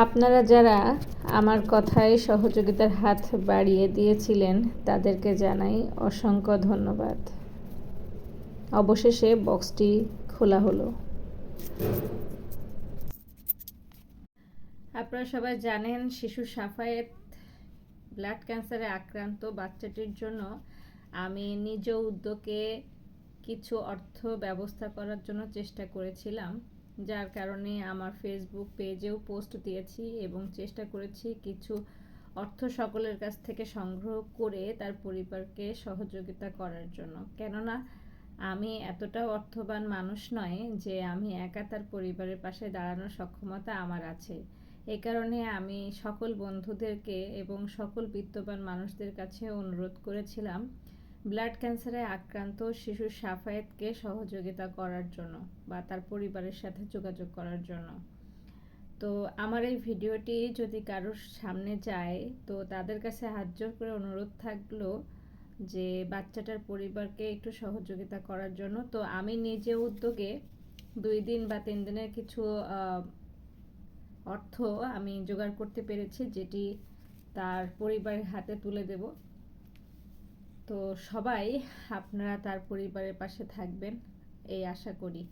আপনারা যারা আমার কথায় সহযোগিতার হাত বাড়িয়ে দিয়েছিলেন, তাদেরকে জানাই অসংখ্য ধন্যবাদ। অবশেষে বক্সটি খোলা হলো। আপনারা সবাই জানেন, শিশু সাফায়েত, ব্লাড ক্যান্সারে আক্রান্ত বাচ্চাটির জন্য আমি নিজ উদ্যোগে কিছু অর্থ ব্যবস্থা করার জন্য চেষ্টা করেছিলাম। যার কারণে আমার ফেসবুক পেজেও পোস্ট দিয়েছি এবং চেষ্টা করেছি কিছু অর্থ সকলের কাছ থেকে সংগ্রহ করে তার পরিবারকে সহযোগিতা করার জন্য। কেননা, আমি এতটা অর্থবান মানুষ নয় যে আমি একা তার পরিবারের পাশে দাঁড়ানোর সক্ষমতা আমার আছে। এ কারণে আমি সকল বন্ধুদেরকে এবং সকল বিত্তবান মানুষদের কাছে অনুরোধ করেছিলাম ব্লাড ক্যান্সারে আক্রান্ত শিশু সাফায়েতকে সহযোগিতা করার জন্য বা তার পরিবারের সাথে যোগাযোগ করার জন্য। তো আমার এই ভিডিওটি যদি কারোর সামনে যায়, তো তাদের কাছে হাত জোর করে অনুরোধ থাকল যে বাচ্চাটার পরিবারকে একটু সহযোগিতা করার জন্য। তো আমি নিজে উদ্যোগে দুই দিন বা তিন দিনের কিছু অর্থ আমি জোগাড় করতে পেরেছি, যেটি তার পরিবারের হাতে তুলে দেব। তো সবাই আপনারা তার পরিবারের পাশে থাকবেন এই আশা করি।